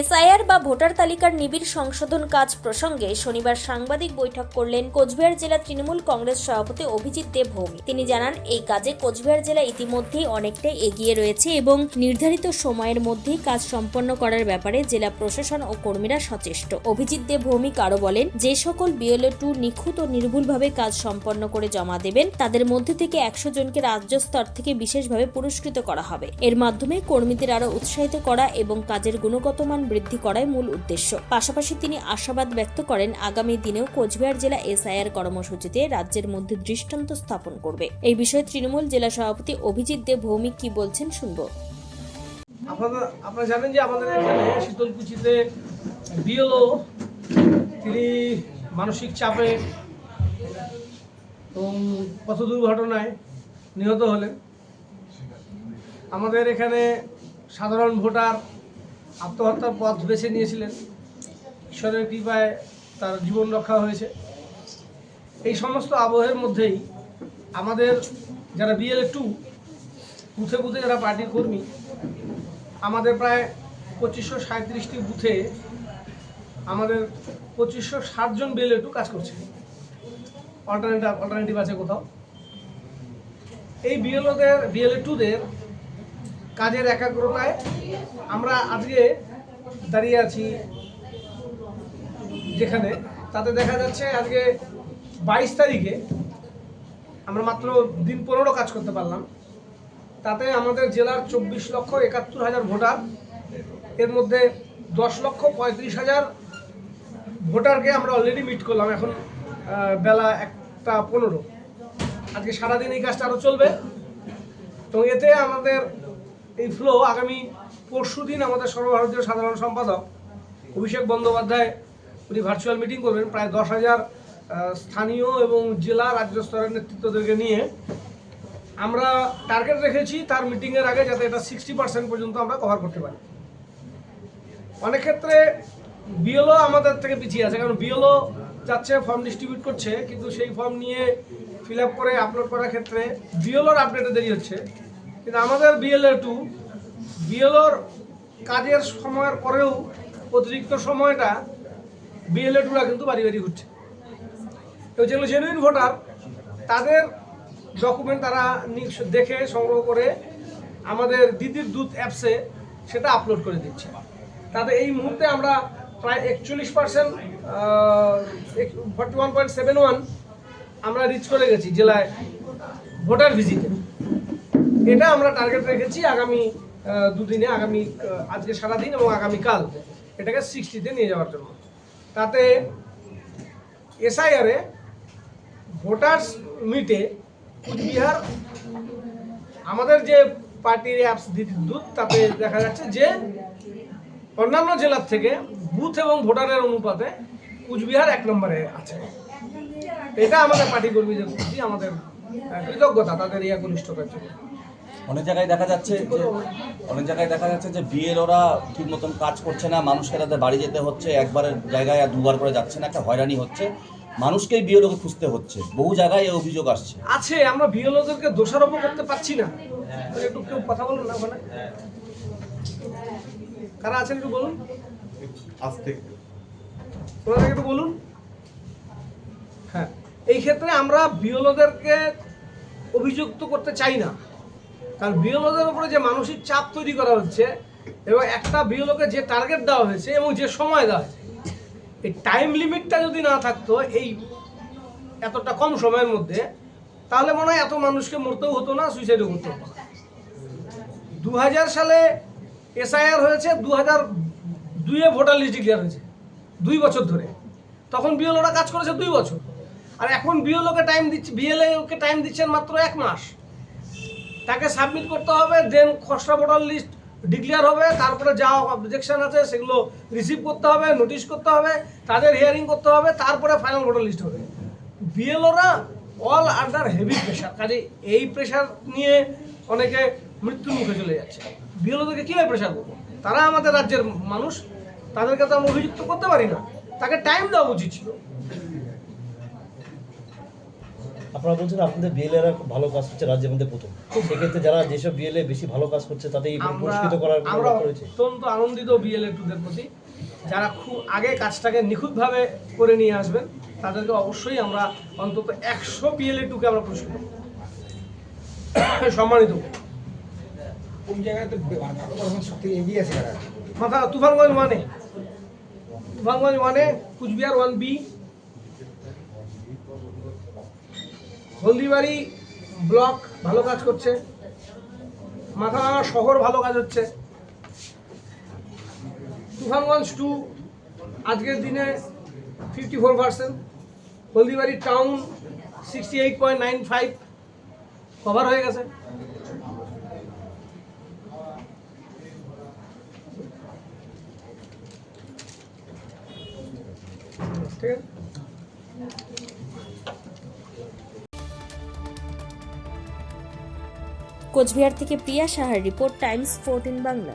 SIR বা voter তালিকার নিবিড় সংশোধন কাজ প্রসঙ্গে শনিবার সাংবাদিক বৈঠক করলেন কোচবিহার জেলা তৃণমূল কংগ্রেস সভাপতি অভিজিৎ দেব ভৌমি তিনি জানান, এই কাজে কোচবিহার জেলা ইতিমধ্যেই অনেকটাই এগিয়ে রয়েছে এবং নির্ধারিত সময়ের মধ্যেই কাজ সম্পন্ন করার ব্যাপারে জেলা প্রশাসন ও কর্মীরা সচেষ্ট। অভিজিৎ দেব ভৌমিক আরও বলেন, যে সকল বিএলও টু নিখুঁত ও নির্ভুলভাবে কাজ সম্পন্ন করে জমা দেবেন, তাদের মধ্যে থেকে একশো জনকে রাজ্য স্তর থেকে বিশেষভাবে পুরস্কৃত করা হবে। এর মাধ্যমে কর্মীদের আরও উৎসাহিত করা এবং কাজের গুণগত মান বৃদ্ধি করাই মূল উদ্দেশ্য। পাশাপাশি তিনি আশাবাদ ব্যক্ত করেন, আগামী দিনেও কোচবিহার জেলা এসআইআর কর্মসূচিতে রাজ্যের মধ্যে দৃষ্টান্ত স্থাপন করবে। এই বিষয়ে তৃণমূল জেলা সভাপতি অভিজিৎ দেব ভৌমিক কি বলছেন শুনব। আপনারা জানেন যে আমাদের এখানে শীতলকুচিতে বিএলও, তিনি মানসিক চাপে এবং পথ দুর্ঘটনায় নিহত হলেন। আমাদের এখানে সাধারণ ভোটার আত্মহত্যার পথ বেছে নিয়েছিলেন। ঈশ্বরের কৃপায় তার জীবন রক্ষা হয়েছে। এই সমস্ত আবহের মধ্যেই আমাদের যারা বিএলএ টু বুথে বুথে যারা পার্টির কর্মী, আমাদের প্রায় পঁচিশশো সাঁত্রিশটি বুথে আমাদের পঁচিশশো ষাটজন বিএলএ টু কাজ করছে। অল্টারনেটিভ অল্টারনেটিভ আছে কোথাও। এই বিএলওদের বিএলএ টুদের কাজের একাগ্রতায় আমরা আজকে দাঁড়িয়ে আছি যেখানে। তাতে দেখা যাচ্ছে আজকে বাইশ তারিখে আমরা মাত্র দিন পনেরো কাজ করতে পারলাম। তাতে আমাদের জেলার চব্বিশ লক্ষ একাত্তর হাজার ভোটার, এর মধ্যে দশ লক্ষ পঁয়ত্রিশ হাজার ভোটারকে আমরা অলরেডি মিট করলাম এখন বেলা একটা পনেরো। আজকে সারাদিন এই কাজটা আরও চলবে। তো এতে আমাদের এই ফ্লো আগামী পরশু দিন আমাদের সর্বভারতীয় সাধারণ সম্পাদক অভিষেক বন্দ্যোপাধ্যায় উনি ভার্চুয়াল মিটিং করবেন। প্রায় দশ হাজার স্থানীয় এবং জেলা রাজ্য স্তরের নেতৃত্বদেরকে নিয়ে। আমরা টার্গেট রেখেছি তার মিটিংয়ের আগে যাতে এটা সিক্সটি পার্সেন্ট পর্যন্ত আমরা কভার করতে পারি। অনেক ক্ষেত্রে বিএলও আমাদের থেকে পিছিয়ে আছে, কারণ বিএলও যাচ্ছে ফর্ম ডিস্ট্রিবিউট করছে, কিন্তু সেই ফর্ম নিয়ে ফিল করে আপলোড করার ক্ষেত্রে বিএলওর আপডেটে দেরি হচ্ছে। কিন্তু আমাদের বিএলএ টু বিএলওর কাজের সময়ের পরেও অতিরিক্ত সময়টা বিএলএ টুরা কিন্তু বাড়ি বাড়ি ঘুরছে। তো যেগুলো জেনুইন ভোটার তাদের ডকুমেন্ট তারা দেখে সংগ্রহ করে আমাদের দিদির দূত অ্যাপসে সেটা আপলোড করে দিচ্ছে। তাতে এই মুহূর্তে আমরা প্রায় একচল্লিশ percent forty one point seven one আমরা রিচ করে গেছি জেলায় ভোটার ভিজিটে এটা আমরা টার্গেট রেখেছি আগামী দুদিনে, আগামী আজকে সারাদিন এবং আগামীকাল এটাকে সিক্সটিতে নিয়ে যাওয়ার জন্য। তাতে এসআইআরে ভোটার্স মিটে কুচবিহার, আমাদের যে পার্টির অ্যাপস দূত তাতে দেখা যাচ্ছে যে অন্যান্য জেলার থেকে বুথ এবং ভোটারের অনুপাতে কুচবিহার এক নম্বরে আছে। এটা আমাদের পার্টি কর্মীদের প্রতি আমাদের কৃতজ্ঞতা, তাদের ইয়া ঘনিষ্ঠতার জন্য। অনেক জায়গায় দেখা যাচ্ছে যে অনেক জায়গায় দেখা যাচ্ছে যে বিয়ের ওরা ঠিক মতন কাজ করছে না মানুষকে তাদের বাড়ি যেতে হচ্ছে একবারের জায়গায় আর দুবার করে যাচ্ছে না একটা হয়রানি হচ্ছে। মানুষকেই বিয়ে লোকে খুঁজতে হচ্ছে। বহু জায়গায় এই অভিযোগ আসছে। আছে আমরা বিএলওদেরকে দোষারোপ করতে পারছি না। একটু কেউ কথা বলুন না ওখানে। কারা আছেন একটু বলুন। ওনাদেরকে একটু বলুন। হ্যাঁ এই ক্ষেত্রে আমরা বিএলওদেরকে অভিযুক্ত করতে চাই না। কারণ বিএলওদের উপরে যে মানসিক চাপ তৈরি করা হচ্ছে এবং একটা বিএলওকে যে টার্গেট দেওয়া হয়েছে এবং যে সময় দেওয়া হয়েছে, এই টাইম লিমিটটা যদি না থাকতো, এই এতটা কম সময়ের মধ্যে, তাহলে মনে হয় এত মানুষকে মরতেও হতো না সুইসাইডও করতে হতো দু সালে এসআইআর হয়েছে দু হাজার দুইয়ে ভোটার লিস্ট ডিক্লেয়ার হয়েছে, দুই বছর ধরে। তখন বিএলওরা কাজ করেছে দুই বছর। আর এখন বিএলওকে টাইম দিচ্ছে বিএলএ ওকে টাইম দিচ্ছেন মাত্র এক মাস। তাকে সাবমিট করতে হবে দেন খসড়া ভোটার লিস্ট ডিক্লেয়ার হবে, তারপরে যা অবজেকশন আছে সেগুলো রিসিভ করতে হবে নোটিশ করতে হবে, তাদের হিয়ারিং করতে হবে, তারপরে ফাইনাল ভোটার লিস্ট হবে। বিএলওরা অল আন্ডার হেভি প্রেশার কাজে এই প্রেশার নিয়ে অনেকে মৃত্যুর মুখে চলে যাচ্ছে। বিএলওদেরকে কীভাবে প্রেশার করব? তারা আমাদের রাজ্যের মানুষ, তাদেরকে তো আমরা অভিযুক্ত করতে পারি না। তাকে টাইম দেওয়া উচিত ছিল। আপনারা বলছেন আপনাদের বিএলএরা খুব ভালো কাজ করছে রাজ্যের মধ্যে প্রথম। সেক্ষেত্রে যারা যেসব বিএলএ বেশি ভালো কাজ করছে আমরা পুরস্কৃত করার আমরা অত্যন্ত আনন্দিত বিএলএ টুদের প্রতি। যারা খুব আগে কাজটাকে নিখুঁতভাবে করে নিয়ে আসবেন তাদেরকে অবশ্যই আমরা অন্তত একশো বিএলএ টুকে আমরা পুরস্কৃত। সম্মানিত। কোন এগিয়ে আছে মাথা তুফানগঞ্জ ওয়ানে। তুফানগঞ্জ ওয়ানে Coochbehar one B Haldibari block ভালো কাজ করছে। মাথাভাঙা শহর ভালো কাজ হচ্ছে। তুফানগঞ্জ টু আজকের দিনে fifty four percent Haldibari town sixty eight point nine five cover হয়ে গেছে। ঠিক আছে? কোচবিহার থেকে প্রিয়া সাহার রিপোর্ট টাইমস ফোরটিন বাংলা।